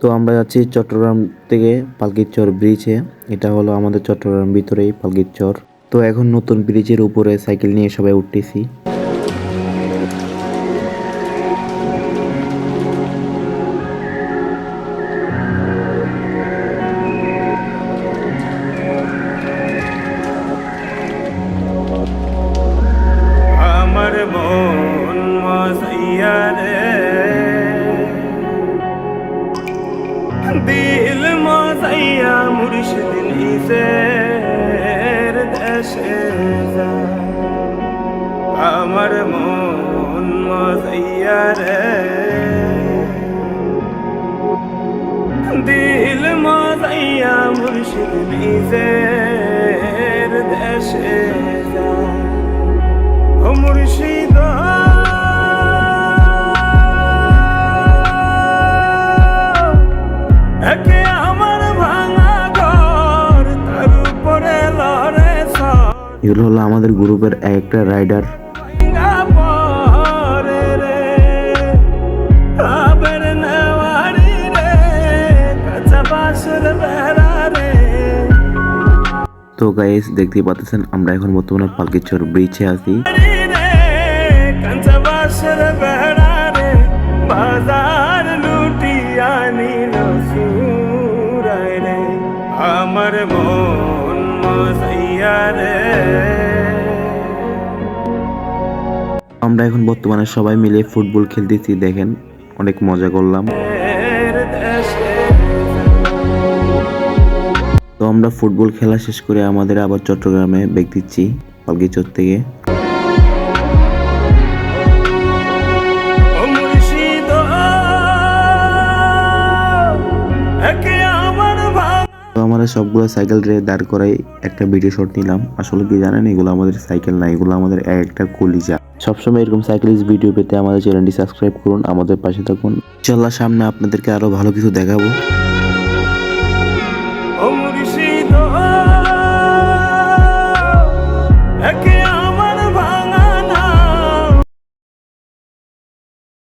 তো আমরা যাচ্ছি চট্টগ্রাম থেকে পালকিরচর ব্রিজে এটা হলো আমাদের চট্টগ্রাম ভিতরেই পালকিরচর তো এখন নতুন ব্রিজের উপরে সাইকেল নিয়ে সবাই উঠতেছি। মজাইয়া মুর্শিদ নিজের দেশে আমার মন মজাইয়া রে। দিল মজাইয়া মুর্শিদ নিজের দেশে মুর্শিদ। একে এগুলো হলো আমাদের গ্রুপের একটা রাইডার। তো গাইস দেখতেই পাচ্ছেন, আমরা এখন বর্তমানে পালকিরচর ব্রিজে আছি। আমার মন রে আমরা এখন বর্তমানে সবাই মিলে ফুটবল খেলতেছি দেখেন অনেক মজা করলাম। তো আমরা ফুটবল খেলা শেষ করে আমাদের আবার চট্টগ্রামে বেগ দিচ্ছি পালকিচর থেকে। আমরা সবগুলো সাইকেল রে দাঁড় করাই একটা ভিডিও শট নিলাম। আসলে কি জানেন এগুলো আমাদের সাইকেল না এগুলো আমাদের এক একটা কলিজা। সবসময় এরকম সাইকেলিস্ট ভিডিও পেতে আমাদের চ্যানেলটি সাবস্ক্রাইব করুন আমাদের পাশে থাকুন। ইনশাল্লাহ সামনে আপনাদেরকে আরও ভালো কিছু দেখাবো।